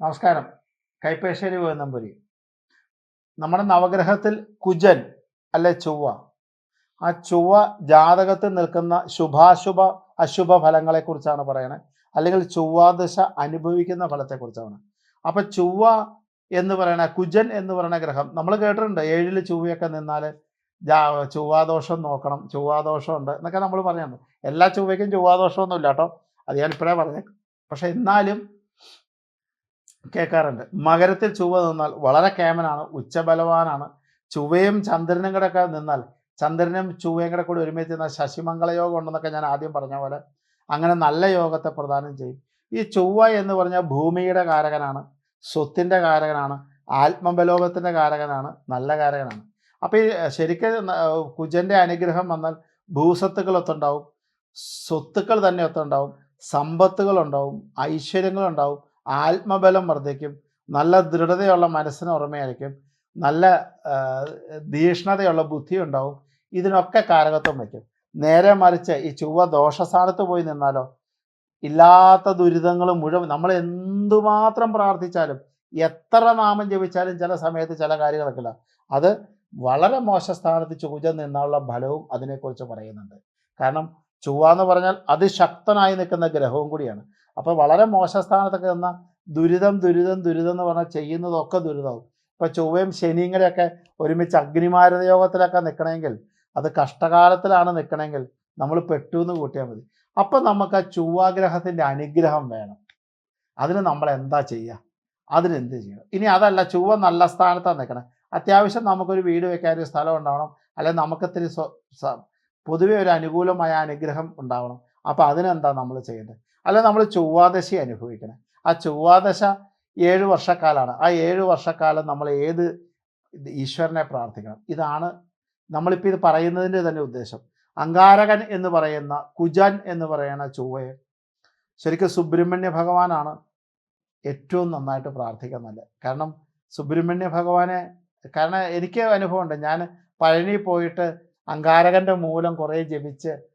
നമസ്കാരം. കൈപ്പേശ്ശേരി വേന്നമ്പുരി നമ്മുടെ നവഗ്രഹത്തിൽ കുജൻ അല്ലെ ചൊവ്വ. ആ ചൊവ്വ ജാതകത്തിൽ നിൽക്കുന്ന ശുഭാശുഭ അശുഭ ഫലങ്ങളെ കുറിച്ചാണ് പറയണത് അല്ലെങ്കിൽ ചൊവ്വാദശ അനുഭവിക്കുന്ന ഫലത്തെക്കുറിച്ചാണ് അപ്പൊ ചൊവ്വ എന്ന് പറയണ കുജൻ എന്ന് പറയുന്ന ഗ്രഹം നമ്മൾ കേട്ടിട്ടുണ്ട്. ഏഴിൽ ചൊവ്വയൊക്കെ നിന്നാൽ ജാ ചൊവ്വാദോഷം നോക്കണം ചൊവ്വാദോഷം ഉണ്ട് എന്നൊക്കെ നമ്മൾ പറഞ്ഞിട്ടുണ്ട്. എല്ലാ ചൊവ്വയ്ക്കും ചൊവ്വാദോഷമൊന്നുമില്ല കേട്ടോ. അത് ഞാൻ ഇപ്പോഴേ പറഞ്ഞേക്കും. പക്ഷെ എന്നാലും കേൾക്കാറുണ്ട്. മകരത്തിൽ ചുവ നിന്നാൽ വളരെ കേമനാണ് ഉച്ചബലവാനാണ്. ചുവയും ചന്ദ്രനും കൂടെ ഒക്കെ നിന്നാൽ ചന്ദ്രനും ചൊവ്വയും കൂടെ കൂടി ഒരുമിച്ച് ശശിമംഗള യോഗം ഉണ്ടെന്നൊക്കെ ഞാൻ ആദ്യം പറഞ്ഞ പോലെ അങ്ങനെ നല്ല യോഗത്തെ പ്രദാനം ചെയ്യും. ഈ ചൊവ്വ എന്ന് പറഞ്ഞാൽ ഭൂമിയുടെ കാരകനാണ് സ്വത്തിന്റെ കാരകനാണ് ആത്മബലോകത്തിന്റെ കാരകനാണ് നല്ല കാരകനാണ്. അപ്പോൾ ഈ ശരിക്കും കുജന്റെ അനുഗ്രഹം വന്നാൽ ഭൂസ്വത്തുക്കൾ ഒത്തുണ്ടാവും സ്വത്തുക്കൾ തന്നെ ഒത്തുണ്ടാവും സമ്പത്തുകളുണ്ടാവും ഐശ്വര്യങ്ങളുണ്ടാവും ആത്മബലം വർദ്ധിക്കും. നല്ല ദൃഢതയുള്ള മനസ്സിന് ഓർമ്മയായിരിക്കും നല്ല ആ, ബുദ്ധി ഉണ്ടാവും. ഇതിനൊക്കെ കാരകത്വം വയ്ക്കും. നേരെ മറിച്ച് ഈ ചൊവ്വ ദോഷസ്ഥാനത്ത് പോയി നിന്നാലോ ഇല്ലാത്ത ദുരിതങ്ങൾ മുഴുവൻ നമ്മൾ എന്തുമാത്രം പ്രാർത്ഥിച്ചാലും എത്ര നാമം ജപിച്ചാലും ചില സമയത്ത് ചില കാര്യങ്ങൾ നടക്കില്ല അത് വളരെ മോശ സ്ഥാനത്ത് ചൂജ നിന്നുള്ള ഫലവും അതിനെക്കുറിച്ച് പറയുന്നുണ്ട്. കാരണം ചൊവ്വ എന്ന് പറഞ്ഞാൽ അതിശക്തനായി നിൽക്കുന്ന ഗ്രഹവും കൂടിയാണ്. അപ്പോൾ വളരെ മോശ സ്ഥാനത്തൊക്കെ നിന്ന ദുരിതം ദുരിതം ദുരിതം എന്ന് പറഞ്ഞാൽ ചെയ്യുന്നതൊക്കെ ദുരിതവും ഇപ്പോൾ ചൊവ്വയും ശനിയും കൂടെയൊക്കെ ഒരുമിച്ച് അഗ്നിമാരത യോഗത്തിലൊക്കെ നിൽക്കണമെങ്കിൽ അത് കഷ്ടകാലത്തിലാണ് നിൽക്കണമെങ്കിൽ നമ്മൾ പെട്ടു എന്ന് കൂട്ടിയാൽ മതി. അപ്പം നമുക്ക് ആ ചൊവ്വാഗ്രഹത്തിന്റെ അനുഗ്രഹം വേണം. അതിന് നമ്മൾ എന്താ ചെയ്യുക? അതിനെന്ത് ചെയ്യണം? ഇനി അതല്ല ചൊവ്വ നല്ല സ്ഥാനത്താണ് നിൽക്കണം അത്യാവശ്യം നമുക്കൊരു വീട് വെക്കാൻ ഒരു സ്ഥലം ഉണ്ടാവണം. അല്ലെങ്കിൽ നമുക്കിത്തിരി പൊതുവെ ഒരു അനുകൂലമായ അനുഗ്രഹം ഉണ്ടാവണം. അപ്പോൾ അതിനെന്താ നമ്മൾ ചെയ്യുന്നത് അല്ല നമ്മൾ ചൊവ്വാദശ അനുഭവിക്കണം. ആ ചൊവ്വാദശ ഏഴ് വർഷക്കാലാണ്. ആ ഏഴ് വർഷക്കാലം നമ്മൾ ഏത് ഈശ്വരനെ പ്രാർത്ഥിക്കണം? ഇതാണ് നമ്മളിപ്പോൾ ഇത് പറയുന്നതിന്റെ തന്നെ ഉദ്ദേശം. അങ്കാരകൻ എന്ന് പറയുന്ന കുജൻ എന്ന് പറയുന്ന ചൊവ്വയെ ശരിക്കും സുബ്രഹ്മണ്യ ഭഗവാനാണ് ഏറ്റവും നന്നായിട്ട് പ്രാർത്ഥിക്കാൻ നല്ലത്. കാരണം സുബ്രഹ്മണ്യ ഭഗവാനെ കാരണം എനിക്ക് അനുഭവമുണ്ട്. ഞാൻ പഴനി പോയിട്ട് അങ്കാരകന്റെ മൂലം കുറേ ജപിച്ച്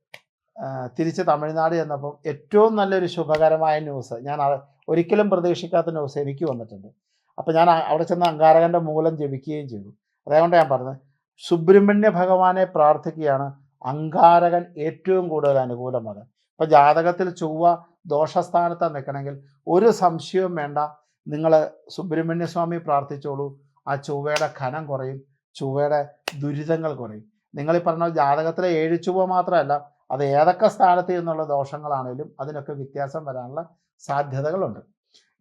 തിരിച്ച് തമിഴ്നാട് ചെന്നപ്പം ഏറ്റവും നല്ലൊരു ശുഭകരമായ ന്യൂസ് ഞാൻ ഒരിക്കലും പ്രതീക്ഷിക്കാത്ത ന്യൂസ് എനിക്ക് വന്നിട്ടുണ്ട്. അപ്പം ഞാൻ അവിടെ ചെന്ന് അങ്കാരകന്റെ മൂലം ജപിക്കുകയും ചെയ്തു. അതുകൊണ്ട് ഞാൻ പറഞ്ഞത് സുബ്രഹ്മണ്യ ഭഗവാനെ പ്രാർത്ഥിക്കുകയാണ് അങ്കാരകൻ ഏറ്റവും കൂടുതൽ അനുകൂലമാണ് ഇപ്പം ജാതകത്തിൽ ചൊവ്വ ദോഷസ്ഥാനത്താണ് നിൽക്കണമെങ്കിൽ ഒരു സംശയവും വേണ്ട നിങ്ങൾ സുബ്രഹ്മണ്യ സ്വാമി പ്രാർത്ഥിച്ചോളൂ ആ ചൊവ്വയുടെ ഖനം കുറയും ചൊവ്വയുടെ ദുരിതങ്ങൾ കുറയും. നിങ്ങൾ പറഞ്ഞ ജാതകത്തിലെ ഏഴ് ചൊവ്വ മാത്രമല്ല അത് ഏതൊക്കെ സ്ഥാനത്ത് നിന്നുള്ള ദോഷങ്ങളാണേലും അതിനൊക്കെ വ്യത്യാസം വരാനുള്ള സാധ്യതകളുണ്ട്.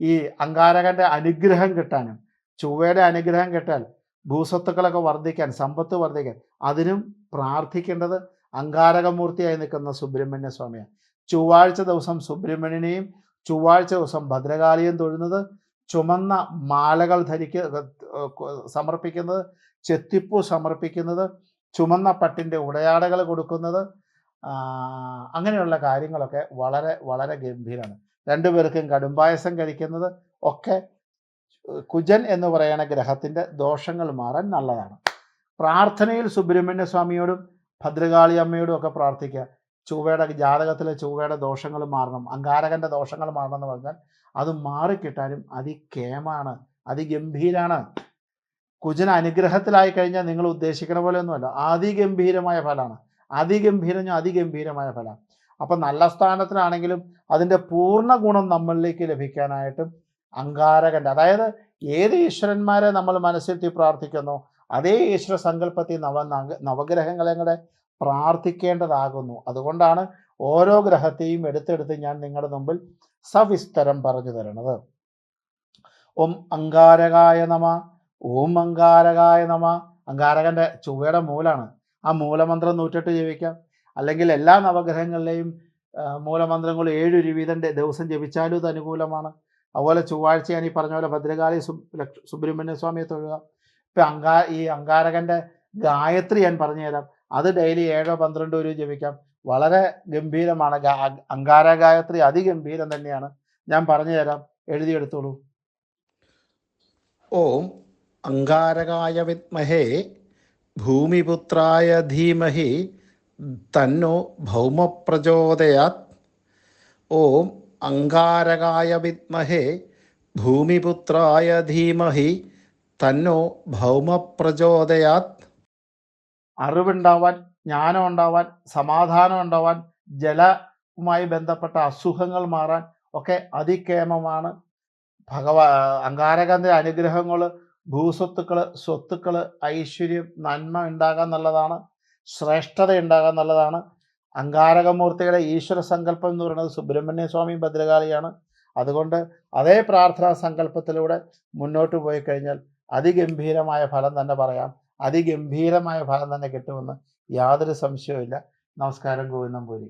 ഈ അങ്കാരകന്റെ അനുഗ്രഹം കിട്ടാനും ചൊവ്വയുടെ അനുഗ്രഹം കിട്ടാൻ ഭൂസ്വത്തുക്കളൊക്കെ വർദ്ധിക്കാൻ സമ്പത്ത് വർദ്ധിക്കാൻ അതിനും പ്രാർത്ഥിക്കേണ്ടത് അങ്കാരകമൂർത്തിയായി നിൽക്കുന്ന സുബ്രഹ്മണ്യ സ്വാമിയാണ്. ചൊവ്വാഴ്ച ദിവസം സുബ്രഹ്മണ്യനെയും ചൊവ്വാഴ്ച ദിവസം ഭദ്രകാളിയും തൊഴുന്നത് ചുമന്ന മാലകൾ ധരിക്ക സമർപ്പിക്കുന്നത് ചെത്തിപ്പൂ സമർപ്പിക്കുന്നത് ചുമന്ന പട്ടിന്റെ ഉടയാടകൾ കൊടുക്കുന്നത് അങ്ങനെയുള്ള കാര്യങ്ങളൊക്കെ വളരെ വളരെ ഗംഭീരമാണ് രണ്ടുപേർക്കും കടുംപായസം കഴിക്കുന്നത് ഒക്കെ കുജൻ എന്ന് പറയുന്ന ഗ്രഹത്തിന്റെ ദോഷങ്ങൾ മാറാൻ നല്ലതാണ്. പ്രാർത്ഥനയിൽ സുബ്രഹ്മണ്യ സ്വാമിയോടും ഭദ്രകാളി അമ്മയോടും ഒക്കെ പ്രാർത്ഥിക്കുക. ചൊവ്വയുടെ ജാതകത്തിലെ ചൊവ്വയുടെ ദോഷങ്ങൾ മാറണം. അങ്കാരകന്റെ ദോഷങ്ങൾ മാറണം എന്ന് പറഞ്ഞാൽ അത് മാറിക്കിട്ടാനും അതികേമാണ് അതിഗംഭീരാണ്. കുജന അനുഗ്രഹത്തിലായി കഴിഞ്ഞാൽ നിങ്ങൾ ഉദ്ദേശിക്കുന്ന പോലെ ഒന്നുമല്ല അതിഗംഭീരമായ ഫലമാണ്. അതിഗംഭീരം അതിഗംഭീരമായ ഫലം. അപ്പം നല്ല സ്ഥാനത്തിനാണെങ്കിലും അതിന്റെ പൂർണ ഗുണം നമ്മളിലേക്ക് ലഭിക്കാനായിട്ടും അങ്കാരകന്റെ അതായത് ഏത് ഈശ്വരന്മാരെ നമ്മൾ മനസ്സിലെത്തി പ്രാർത്ഥിക്കുന്നു അതേ ഈശ്വര സങ്കല്പത്തിൽ നവ നവ- നവഗ്രഹങ്ങളെ കൂടെ പ്രാർത്ഥിക്കേണ്ടതാകുന്നു. അതുകൊണ്ടാണ് ഓരോ ഗ്രഹത്തെയും എടുത്തെടുത്ത് ഞാൻ നിങ്ങളുടെ മുമ്പിൽ സവിസ്തരം പറഞ്ഞു തരുന്നത്. ഓം അങ്കാരകായ നമ ഓം അങ്കാരകായ നമ. അങ്കാരകന്റെ ചുവയുടെ മൂലാണ്. ആ മൂലമന്ത്രം നൂറ്റെട്ട് ജപിക്കാം അല്ലെങ്കിൽ എല്ലാ നവഗ്രഹങ്ങളിലെയും മൂലമന്ത്രങ്ങൾ ഏഴ് ഒരു ദിവസം ജപിച്ചാലും ഇത് അനുകൂലമാണ്. അതുപോലെ ചൊവ്വാഴ്ച ഞാൻ ഈ പറഞ്ഞ പോലെ ഭദ്രകാളി സുബ്രഹ്മണ്യ സ്വാമിയെ തൊഴുക. ഇപ്പം അങ്കാ ഈ അങ്കാരകന്റെ ഗായത്രി ഞാൻ പറഞ്ഞുതരാം അത് ഡെയിലി ഏഴോ പന്ത്രണ്ടോ ഒരു ജപിക്കാം. വളരെ ഗംഭീരമാണ്. അങ്കാര ഗായത്രി അതിഗംഭീരം തന്നെയാണ്. ഞാൻ പറഞ്ഞു തരാം. എഴുതിയെടുത്തോളൂ. ഓം അങ്കാരകായ വിദ്മഹേ ഭൂമിപുത്രായ ധീമഹി തന്നു ഭൗമപ്രചോദയാത്. ഓം അങ്കാരകായ വിദ്മഹേ ഭൂമിപുത്രായ ധീമഹി തന്നോ ഭൗമപ്രചോദയാത്. അറിവുണ്ടാവാൻ ജ്ഞാനം ഉണ്ടാവാൻ സമാധാനം ഉണ്ടാവാൻ ജലവുമായി ബന്ധപ്പെട്ട അസുഖങ്ങൾ മാറാൻ ഒക്കെ അതിക്കേമമാണ് ഭഗവാ അങ്കാരകന്റെ അനുഗ്രഹങ്ങൾ ഭൂസ്വത്തുക്കൾ സ്വത്തുക്കൾ ഐശ്വര്യം നന്മ ഉണ്ടാകാൻ നല്ലതാണ് ശ്രേഷ്ഠത ഉണ്ടാകാൻ നല്ലതാണ്. അങ്കാരകമൂർത്തിയുടെ ഈശ്വര സങ്കല്പം എന്ന് പറയുന്നത് സുബ്രഹ്മണ്യ സ്വാമി ഭദ്രകാളിയാണ്. അതുകൊണ്ട് അതേ പ്രാർത്ഥനാ സങ്കല്പത്തിലൂടെ മുന്നോട്ട് പോയി കഴിഞ്ഞാൽ അതിഗംഭീരമായ ഫലം തന്നെ പറയാം. അതിഗംഭീരമായ ഫലം തന്നെ കിട്ടുമെന്ന് യാതൊരു സംശയവുമില്ല. നമസ്കാരം. ഗോവിന്ദം പൂരി.